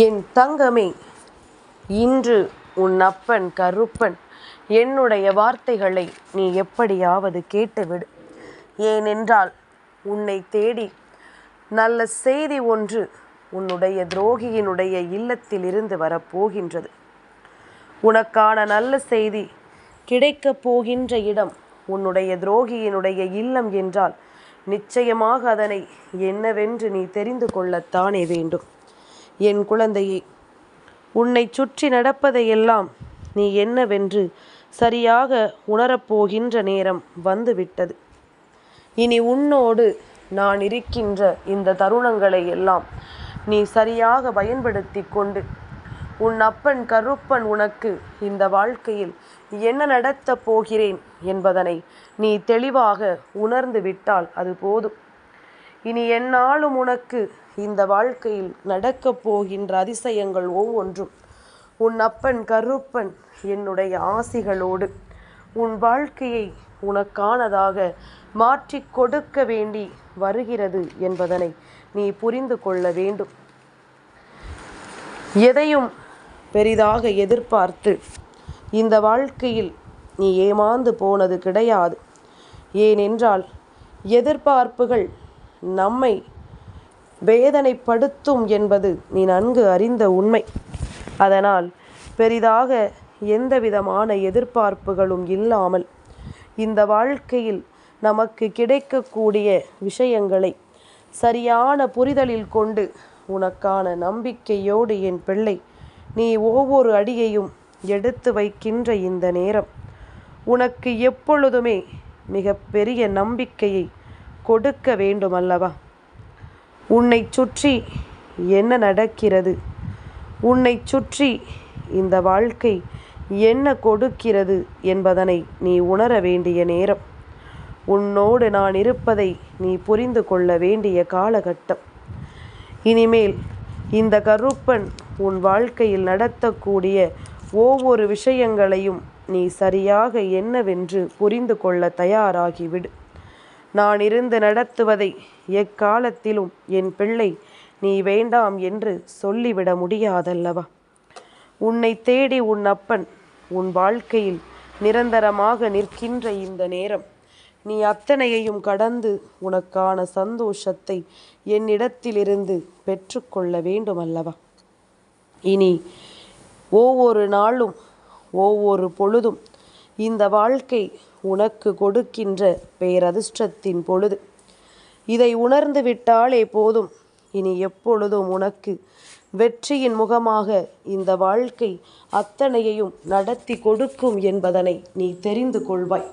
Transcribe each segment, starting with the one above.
என் தங்கமே இன்று உன் அப்பன் கருப்பன் என்னுடைய வார்த்தைகளை நீ எப்படியாவது கேட்டுவிடு. ஏனென்றால் உன்னை தேடி நல்ல செய்தி ஒன்று உன்னுடைய துரோகியினுடைய இல்லத்தில் இருந்து வரப்போகின்றது. உனக்கான நல்ல செய்தி கிடைக்கப் போகின்ற இடம் உன்னுடைய துரோகியினுடைய இல்லம் என்றால் நிச்சயமாக அதனை என்னவென்று நீ தெரிந்து கொள்ளத்தானே வேண்டும். என் குழந்தையே உன்னை சுற்றி நடப்பதையெல்லாம் நீ என்னவென்று சரியாக உணரப்போகின்ற நேரம் வந்துவிட்டது. இனி உன்னோடு நான் இருக்கின்ற இந்த தருணங்களை எல்லாம் நீ சரியாக பயன்படுத்தி கொண்டு உன் அப்பன் கருப்பன் உனக்கு இந்த வாழ்க்கையில் என்ன நடத்தப் போகிறேன் என்பதனை நீ தெளிவாக உணர்ந்து விட்டால் அது போதும். இனி எந்நாளும் உனக்கு இந்த வாழ்க்கையில் நடக்கப் போகின்ற அதிசயங்கள் ஒவ்வொன்றும். உன் அப்பன் கருப்பன் என்னுடைய ஆசிகளோடு. உன் வாழ்க்கையை உனக்கானதாக மாற்றி கொடுக்க வேண்டி வருகிறது என்பதனை நீ புரிந்து கொள்ள வேண்டும். எதையும் பெரிதாக எதிர்பார்த்து இந்த வாழ்க்கையில் நீ ஏமாந்து போனது கிடையாது. ஏனென்றால் எதிர்பார்ப்புகள் நம்மை வேதனைப்படுத்தும் என்பது நீ நன்கு அறிந்த உண்மை. அதனால் பெரிதாக எந்தவிதமான எதிர்பார்ப்புகளும் இல்லாமல் இந்த வாழ்க்கையில் நமக்கு கிடைக்கக்கூடிய விஷயங்களை சரியான புரிதலில் கொண்டு உனக்கான நம்பிக்கையோடு என் பிள்ளை நீ ஒவ்வொரு அடியையும் எடுத்து வைக்கின்ற இந்த நேரம் உனக்கு எப்பொழுதுமே மிக பெரிய நம்பிக்கையை கொடுக்க வேண்டும் அல்லவா உன்னை சுற்றி என்ன நடக்கிறது? உன்னை சுற்றி இந்த வாழ்க்கை என்ன கொடுக்கிறது என்பதனை நீ உணர வேண்டிய நேரம். உன்னோடு நான் இருப்பதை நீ புரிந்து கொள்ள வேண்டிய காலகட்டம். இனிமேல் இந்த கருப்பன் உன் வாழ்க்கையில் நடத்தக்கூடிய ஒவ்வொரு விஷயங்களையும் நீ சரியாக என்னவென்று புரிந்து கொள்ள தயாராகிவிடு. நான் இருந்து நடத்துவதை எக்காலத்திலும் என் பிள்ளை நீ வேண்டாம் என்று சொல்லிவிட முடியாதல்லவா? உன்னை தேடி உன் அப்பன் உன் வாழ்க்கையில் நிரந்தரமாக நிற்கின்ற இந்த நேரம் நீ அத்தனையையும் கடந்து உனக்கான சந்தோஷத்தை என்னிடத்திலிருந்து பெற்றுக்கொள்ள வேண்டும் அல்லவா இனி ஒவ்வொரு நாளும் ஒவ்வொரு பொழுதும் இந்த வாழ்க்கை உனக்கு கொடுக்கின்ற பேரதிர்ஷ்டத்தின் பொழுது. இதை உணர்ந்து விட்டாலே போதும். இனி எப்பொழுதும் உனக்கு வெற்றியின் முகமாக இந்த வாழ்க்கை அத்தனையையும் நடத்தி கொடுக்கும் என்பதனை நீ தெரிந்து கொள்வாய்.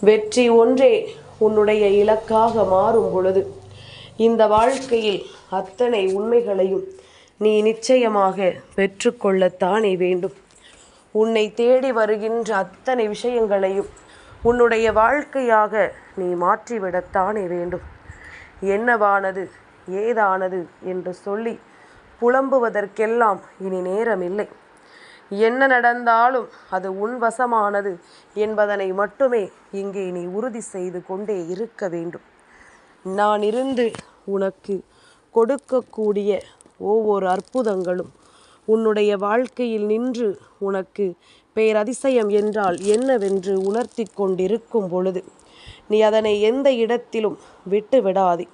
வெற்றி ஒன்றே உன்னுடைய இலக்காக மாறும் பொழுது. இந்த வாழ்க்கையில் அத்தனை உண்மைகளையும் நீ நிச்சயமாக பெற்றுக்கொள்ளத்தானே வேண்டும். உன்னை தேடி வருகின்ற அத்தனை விஷயங்களையும் உன்னுடைய வாழ்க்கையாக நீ மாற்றிவிடத்தானே வேண்டும். என்னவானது ஏதானது என்று சொல்லி புலம்புவதற்கெல்லாம் இனி நேரமில்லை. என்ன நடந்தாலும் அது உன் வசமானது என்பதனை மட்டுமே இங்கே நீ உறுதி செய்து கொண்டே இருக்க வேண்டும். நான் இருந்து உனக்கு கொடுக்கக்கூடிய ஒவ்வொரு அற்புதங்களும் உன்னுடைய வாழ்க்கையில் நின்று உனக்கு பேரதிசயம் என்றால் என்னவென்று உணர்த்தி கொண்டிருக்கும் பொழுது நீ அதனை எந்த இடத்திலும் விட்டு விடாதே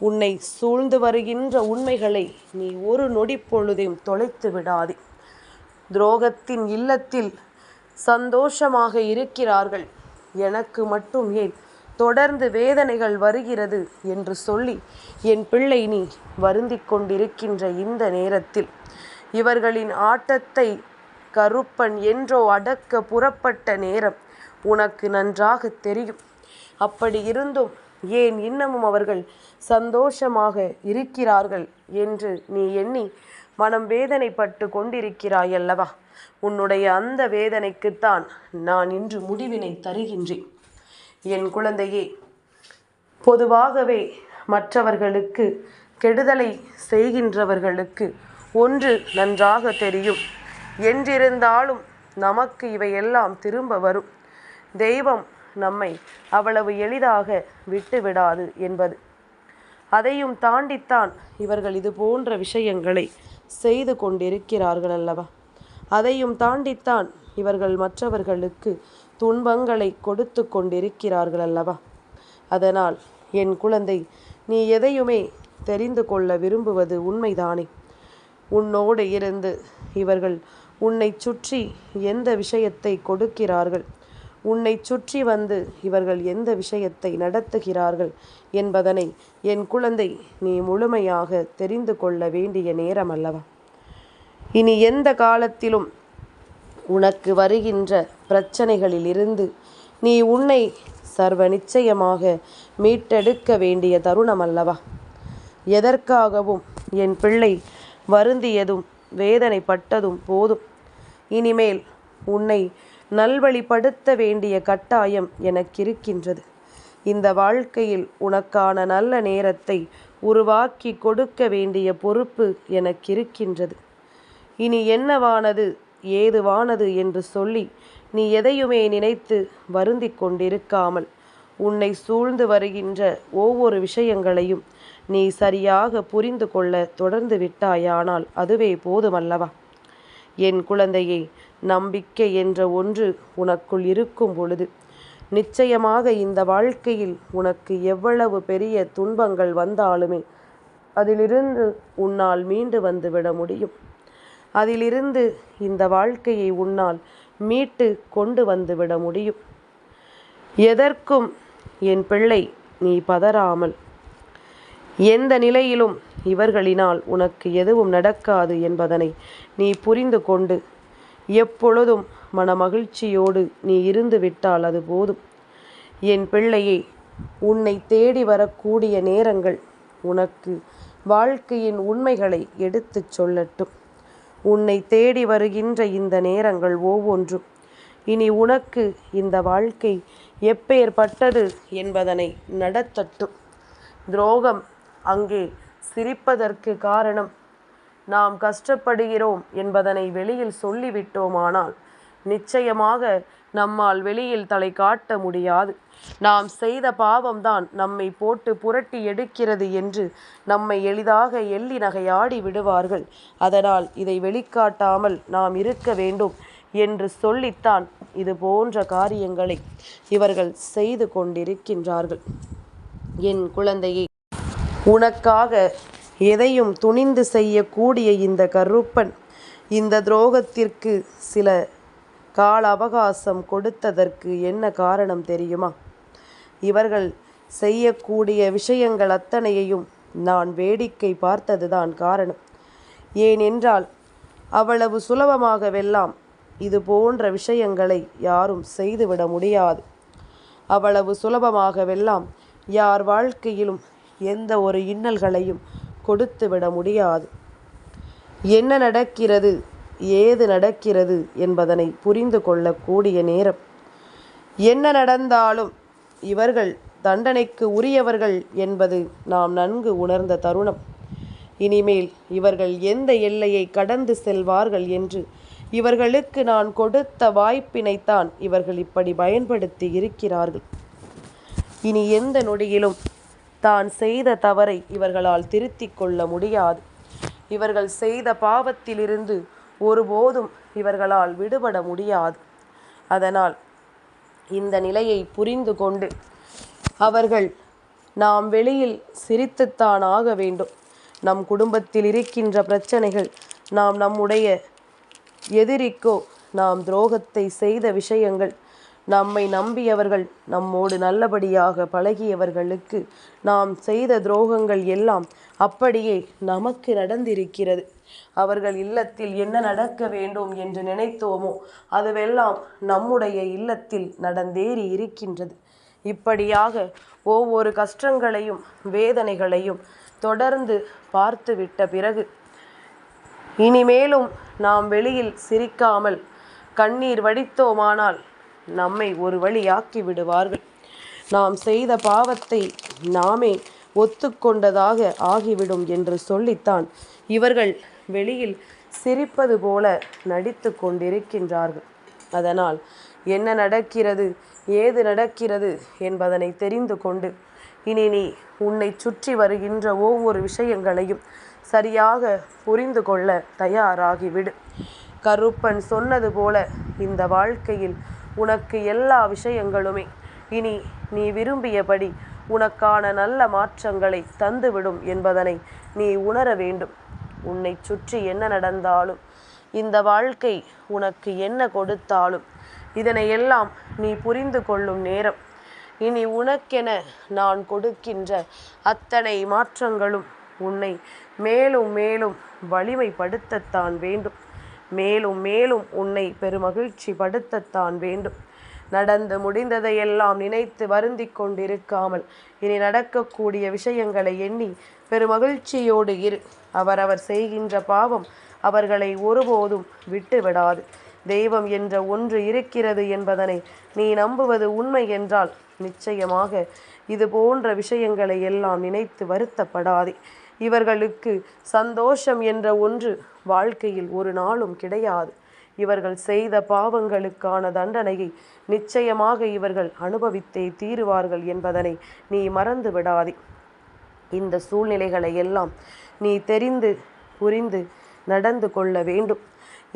உன்னை சூழ்ந்து வருகின்ற உண்மைகளை நீ ஒரு நொடி பொழுதையும் தொலைத்து விடாதே. துரோகத்தின் இல்லத்தில் சந்தோஷமாக இருக்கிறார்கள். எனக்கு மட்டும் ஏன் தொடர்ந்து வேதனைகள் வருகிறது என்று சொல்லி என் பிள்ளை நீ வருந்தி கொண்டிருக்கின்ற இந்த நேரத்தில் இவர்களின் ஆட்டத்தை கருப்பன் என்றோ அடக்க புறப்பட்ட நேரம் உனக்கு நன்றாக தெரியும். அப்படி இருந்தும் ஏன் இன்னமும் அவர்கள் சந்தோஷமாக இருக்கிறார்கள் என்று நீ எண்ணி மனம் வேதனைப்பட்டு கொண்டிருக்கிறாய் அல்லவா உன்னுடைய அந்த வேதனைக்குத்தான் நான் இன்று முடிவினை தருகின்றேன். என் குழந்தையே பொதுவாகவே மற்றவர்களுக்கு கெடுதலை செய்கின்றவர்களுக்கு ஒன்று நன்றாக தெரியும். என்றிருந்தாலும் நமக்கு இவையெல்லாம் திரும்ப வரும். தெய்வம் நம்மை அவ்வளவு எளிதாக விட்டுவிடாது என்பது. அதையும் தாண்டித்தான் இவர்கள் இது போன்ற விஷயங்களை செய்து கொண்டிருக்கிறார்கள் அல்லவா? அதையும் தாண்டித்தான் இவர்கள் மற்றவர்களுக்கு துன்பங்களை கொடுத்து கொண்டிருக்கிறார்கள் அல்லவா? அதனால் என் குழந்தை நீ எதையுமே தெரிந்து கொள்ள விரும்புவது உண்மைதானே? உன்னோடு இருந்து இவர்கள் உன்னை சுற்றி எந்த விஷயத்தை கொடுக்கிறார்கள்? உன்னை சுற்றி வந்து இவர்கள் எந்த விஷயத்தை நடத்துகிறார்கள் என்பதனை என் குழந்தை நீ முழுமையாக தெரிந்து கொள்ள வேண்டிய நேரம் அல்லவா இனி எந்த காலத்திலும் உனக்கு வருகின்ற பிரச்சனைகளிலிருந்து நீ உன்னை சர்வ நிச்சயமாக மீட்டெடுக்க வேண்டிய தருணம் அல்லவா எதற்காகவும் என் பிள்ளை வருந்தியதும் வேதனைப்பட்டதும் போதும். இனிமேல் உன்னை நல்வழிப்படுத்த வேண்டிய கட்டாயம் எனக்கிருக்கின்றது. இந்த வாழ்க்கையில் உனக்கான நல்ல நேரத்தை உருவாக்கி கொடுக்க வேண்டிய பொறுப்பு எனக்கிருக்கின்றது. இனி என்னவானது ஏதுவானது என்று சொல்லி நீ எதையுமே நினைத்து வருந்தி கொண்டிருக்காமல் உன்னை சூழ்ந்து வருகின்ற ஒவ்வொரு விஷயங்களையும் நீ சரியாக புரிந்து கொள்ள தொடர்ந்து விட்டாயானால் அதுவே போதுமல்லவா? என் குழந்தையே நம்பிக்கை என்ற ஒன்று உனக்குள் இருக்கும் பொழுது நிச்சயமாக இந்த வாழ்க்கையில் உனக்கு எவ்வளவு பெரிய துன்பங்கள் வந்தாலுமே அதிலிருந்து உன்னால் மீண்டு வந்துவிட முடியும். அதிலிருந்து இந்த வாழ்க்கையை உன்னால் மீட்டு கொண்டு வந்துவிட முடியும். எதற்கும் என் பிள்ளை நீ பதறாமல். எந்த நிலையிலும் இவர்களினால் உனக்கு எதுவும் நடக்காது என்பதனை நீ புரிந்து கொண்டு எப்பொழுதும் மனமகிழ்ச்சியோடு நீ இருந்து விட்டால் அது போதும். என் பிள்ளையே உன்னை தேடி வரக்கூடிய நேரங்கள் உனக்கு வாழ்க்கையின் உண்மைகளை எடுத்துச் சொல்லட்டும். உன்னை தேடி வருகின்ற இந்த நேரங்கள் ஒவ்வொன்றும் இனி உனக்கு இந்த வாழ்க்கை எப்பேற்பட்டது என்பதனை நடத்தட்டும். துரோகம் அங்கே சிரிப்பதற்கு காரணம். நாம் கஷ்டப்படுகிறோம் என்பதனை வெளியில் சொல்லிவிட்டோமானால் நிச்சயமாக நம்மால் வெளியில் தலை காட்ட முடியாது. நாம் செய்த பாவம்தான் நம்மை போட்டு புரட்டி எடுக்கிறது என்று நம்மை எளிதாக எள்ளி நகையாடி விடுவார்கள். அதனால் இதை வெளிக்காட்டாமல் நாம் இருக்க வேண்டும். என்று சொல்லித்தான். இது போன்ற காரியங்களை இவர்கள் செய்து கொண்டிருக்கின்றார்கள். என் குழந்தையை உனக்காக எதையும் துணிந்து செய்யக்கூடிய இந்த கருப்பன் இந்த துரோகத்திற்கு சில கால அவகாசம் கொடுத்ததற்கு என்ன காரணம் தெரியுமா? இவர்கள் செய்யக்கூடிய விஷயங்கள் அத்தனையையும் நான் வேடிக்கை பார்த்ததுதான் காரணம். ஏனென்றால் அவ்வளவு சுலபமாகவெல்லாம் இது போன்ற விஷயங்களை யாரும் செய்துவிட முடியாது. அவ்வளவு சுலபமாகவெல்லாம் யார் வாழ்க்கையிலும் எந்த ஒரு இன்னல்களையும் கொடுத்து விட முடியாது. என்ன நடக்கிறது ஏது நடக்கிறது என்பதனை புரிந்து கொள்ளக்கூடிய நேரம். என்ன நடந்தாலும் இவர்கள் தண்டனைக்கு உரியவர்கள் என்பது நாம் நன்கு உணர்ந்த தருணம். இனிமேல் இவர்கள் எந்த எல்லையை கடந்து செல்வார்கள் என்று? இவர்களுக்கு நான் கொடுத்த வாய்ப்பினைத்தான் இவர்கள் இப்படி பயன்படுத்தி இருக்கிறார்கள். இனி எந்த நொடியிலும் தான் செய்த தவறை இவர்களால் திருத்திக் கொள்ள முடியாது. இவர்கள் செய்த பாவத்திலிருந்து ஒருபோதும் இவர்களால் விடுபட முடியாது. அதனால் இந்த நிலையை புரிந்து கொண்டு அவர்கள் நாம் வெளியில் சிரித்துத்தான் ஆக வேண்டும். நம் குடும்பத்தில் இருக்கின்ற பிரச்சனைகள் நாம் நம்முடைய எதிரிக்கோ நாம் துரோகத்தை செய்த விஷயங்கள் நம்மை நம்பியவர்கள் நம்மோடு நல்லபடியாக பழகியவர்களுக்கு நாம் செய்த துரோகங்கள் எல்லாம் அப்படியே நமக்கு நடந்திருக்கிறது. அவர்கள் இல்லத்தில் என்ன நடக்க வேண்டும் என்று நினைத்தோமோ அதுவெல்லாம் நம்முடைய இல்லத்தில் நடந்தேறி இருக்கின்றது. இப்படியாக ஒவ்வொரு கஷ்டங்களையும் வேதனைகளையும் தொடர்ந்து பார்த்துவிட்ட பிறகு இனிமேலும் நாம் வெளியில் சிரிக்காமல் கண்ணீர் வடித்தோமானால் நம்மை ஒரு வழியாக்கி விடுவார்கள். நாம் செய்த பாவத்தை நாமே ஒத்துக்கொண்டதாக ஆகிவிடும் என்று சொல்லித்தான். இவர்கள் வெளியில் சிரிப்பது போல நடித்து கொண்டிருக்கின்றார்கள். அதனால் என்ன நடக்கிறது? ஏது நடக்கிறது? என்பதனை தெரிந்து கொண்டு இனி நீ உன்னை சுற்றி வருகின்ற ஒவ்வொரு விஷயங்களையும் சரியாக புரிந்து கொள்ள தயாராகிவிடு. கருப்பன் சொன்னது போல இந்த வாழ்க்கையில் உனக்கு எல்லா விஷயங்களுமே இனி நீ விரும்பியபடி உனக்கான நல்ல மாற்றங்களை தந்துவிடும் என்பதனை நீ உணர வேண்டும். உன்னை சுற்றி என்ன நடந்தாலும் இந்த வாழ்க்கை உனக்கு என்ன கொடுத்தாலும் இதனை எல்லாம் நீ புரிந்து கொள்ளும் நேரம். இனி உனக்கென நான் கொடுக்கின்ற அத்தனை மாற்றங்களும் உன்னை மேலும் மேலும் வலிமைப்படுத்தத்தான் வேண்டும். மேலும் மேலும் உன்னை பெருமகிழ்ச்சி படுத்தத்தான் வேண்டும். நடந்து முடிந்ததையெல்லாம் நினைத்து வருந்தி கொண்டிருக்காமல் இனி நடக்கக்கூடிய விஷயங்களை எண்ணி பெருமகிழ்ச்சியோடு இரு. அவரவர் செய்கின்ற பாவம் அவர்களை ஒருபோதும் விட்டு விடாது தெய்வம் என்ற ஒன்று இருக்கிறது என்பதனை நீ நம்புவது உண்மை என்றால் நிச்சயமாக இது போன்ற விஷயங்களை எல்லாம் நினைத்து வருத்தப்படாதே. இவர்களுக்கு சந்தோஷம் என்ற ஒன்று வாழ்க்கையில் ஒரு நாளும் கிடையாது. இவர்கள் செய்த பாவங்களுக்கான தண்டனையை நிச்சயமாக இவர்கள் அனுபவித்தே தீருவார்கள் என்பதனை நீ மறந்து விடாதே. இந்த சூழ்நிலைகளை எல்லாம் நீ தெரிந்து புரிந்து நடந்து கொள்ள வேண்டும்.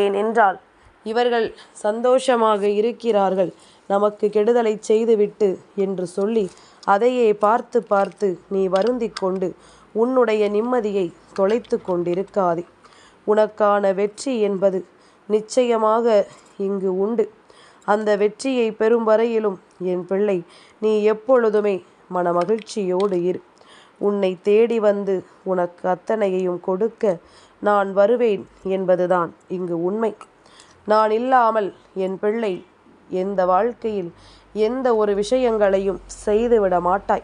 ஏனென்றால் இவர்கள் சந்தோஷமாக இருக்கிறார்கள் நமக்கு கெடுதலை செய்துவிட்டு என்று சொல்லி அதையே பார்த்து பார்த்து நீ வருந்தி கொண்டு உன்னுடைய நிம்மதியை தொலைத்து கொண்டிருக்காதே. உனக்கான வெற்றி என்பது நிச்சயமாக இங்கு உண்டு. அந்த வெற்றியை பெறும் வரையிலும் என் பிள்ளை நீ எப்பொழுதுமே மனமகிழ்ச்சியோடு இரு. உன்னை தேடி வந்து உனக்கு அத்தனையையும் கொடுக்க நான் வருவேன் என்பதுதான் இங்கு உண்மை. நான் இல்லாமல் என் பிள்ளை எந்த வாழ்க்கையில் எந்த ஒரு விஷயங்களையும் செய்துவிட மாட்டாய்.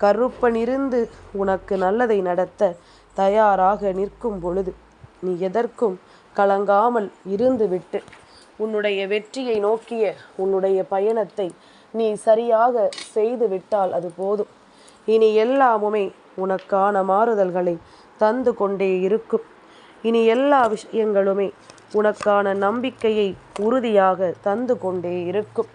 கருப்பனிருந்து உனக்கு நல்லதை நடத்த தயாராக நிற்கும் பொழுது நீ எதற்கும் கலங்காமல் இருந்துவிட்டு உன்னுடைய வெற்றியை நோக்கிய உன்னுடைய பயணத்தை நீ சரியாக செய்துவிட்டால் அது போதும். இனி எல்லாமுமே உனக்கான மாறுதல்களை தந்து கொண்டே இருக்கும். இனி எல்லா விஷயங்களுமே உனக்கான நம்பிக்கையை உறுதியாக தந்து கொண்டே இருக்கும்.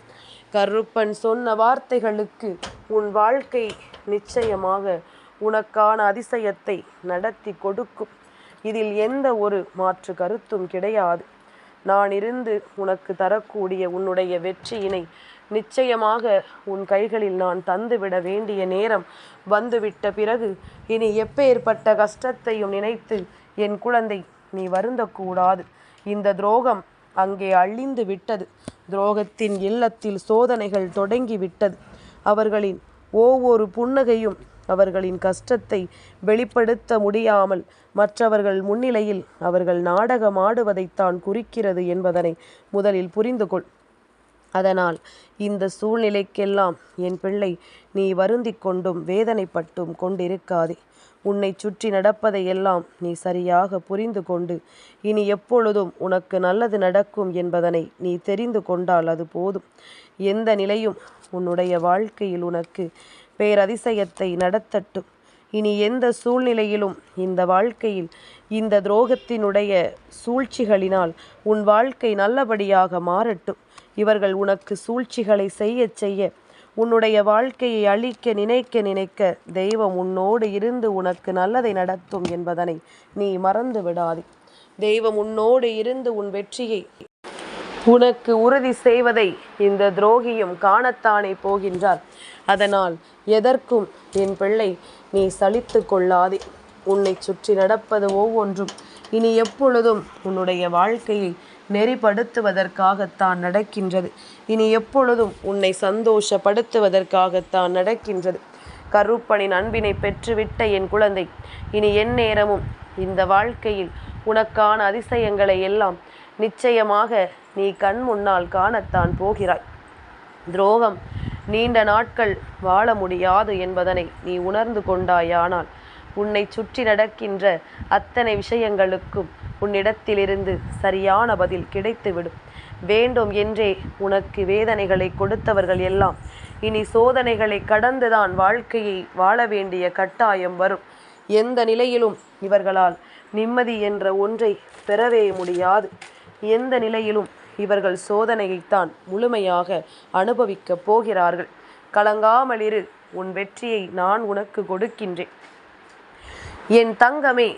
கருப்பன் சொன்ன வார்த்தைகளுக்கு உன் வாழ்க்கை நிச்சயமாக உனக்கான அதிசயத்தை நடத்தி கொடுக்கும். இதில் எந்த ஒரு மாற்று கருத்தும் கிடையாது. நான் இருந்து உனக்கு தரக்கூடிய உன்னுடைய வெற்றியினை நிச்சயமாக உன் கைகளில் நான் தந்துவிட வேண்டிய நேரம் வந்துவிட்ட பிறகு இனி எப்பேற்பட்ட கஷ்டத்தையும் நினைத்து என் குழந்தை நீ வருந்தக்கூடாது. இந்த துரோகம் அங்கே அழிந்து விட்டது. துரோகத்தின் இல்லத்தில் சோதனைகள் தொடங்கி விட்டது. அவர்களின் ஒவ்வொரு புன்னகையும் அவர்களின் கஷ்டத்தை வெளிப்படுத்த முடியாமல் மற்றவர்கள் முன்னிலையில் அவர்கள் நாடகம் ஆடுவதைத்தான் குறிக்கிறது என்பதனை முதலில் புரிந்து கொள் அதனால் இந்த சூழ்நிலைக்கெல்லாம் என் பிள்ளை நீ வருந்தி கொண்டும் வேதனைப்பட்டும் கொண்டிருக்காதே. உன்னை சுற்றி நடப்பதையெல்லாம் நீ சரியாக புரிந்து கொண்டு இனி எப்பொழுதும் உனக்கு நல்லது நடக்கும் என்பதனை நீ தெரிந்து கொண்டால் அது போதும். எந்த நிலையும் உன்னுடைய வாழ்க்கையில் உனக்கு பேரதிசயத்தை நடத்தட்டும். இனி எந்த சூழ்நிலையிலும் இந்த வாழ்க்கையில் இந்த துரோகத்தினுடைய சூழ்ச்சிகளினால் உன் வாழ்க்கை நல்லபடியாக மாறட்டும். இவர்கள் உனக்கு சூழ்ச்சிகளை செய்ய செய்ய உன்னுடைய வாழ்க்கையை அழிக்க நினைக்க நினைக்க தெய்வம் உன்னோடு இருந்து உனக்கு நல்லதை நடத்தும் என்பதனை நீ மறந்து விடாதே. தெய்வம் உன்னோடு இருந்து உன் வெற்றியை உனக்கு உறுதி செய்வதை இந்த துரோகியும் காணத்தானே போகின்றார். அதனால் எதற்கும் என் பிள்ளை நீ சலித்து கொள்ளாதே. உன்னை சுற்றி நடப்பது ஒவ்வொன்றும். இனி எப்பொழுதும் உன்னுடைய வாழ்க்கையை நெறிப்படுத்துவதற்காகத்தான் நடக்கின்றது. இனி எப்பொழுதும் உன்னை சந்தோஷப்படுத்துவதற்காகத்தான் நடக்கின்றது. கருப்பனின் அன்பினை பெற்றுவிட்ட என் குழந்தை இனி என் நேரமும் இந்த வாழ்க்கையில் உனக்கான அதிசயங்களை எல்லாம் நிச்சயமாக நீ கண் முன்னால் காணத்தான் போகிறாய். துரோகம் நீண்ட நாட்கள் வாழ முடியாது என்பதனை நீ உணர்ந்து கொண்டாயானால் உன்னை சுற்றி நடக்கின்ற அத்தனை விஷயங்களுக்கும் உன்னிடத்திலிருந்து சரியான பதில் கிடைத்துவிடும். வேண்டும் என்றே உனக்கு வேதனைகளை கொடுத்தவர்கள் எல்லாம். இனி சோதனைகளை கடந்துதான் வாழ்க்கையை வாழ வேண்டிய கட்டாயம் வரும். எந்த நிலையிலும் இவர்களால் நிம்மதி என்ற ஒன்றை பெறவே முடியாது. எந்த நிலையிலும் இவர்கள் சோதனையைத்தான் முழுமையாக அனுபவிக்கப் போகிறார்கள். கலங்காமலிரு உன் வெற்றியை நான் உனக்கு கொடுக்கின்றேன். என் தங்கமே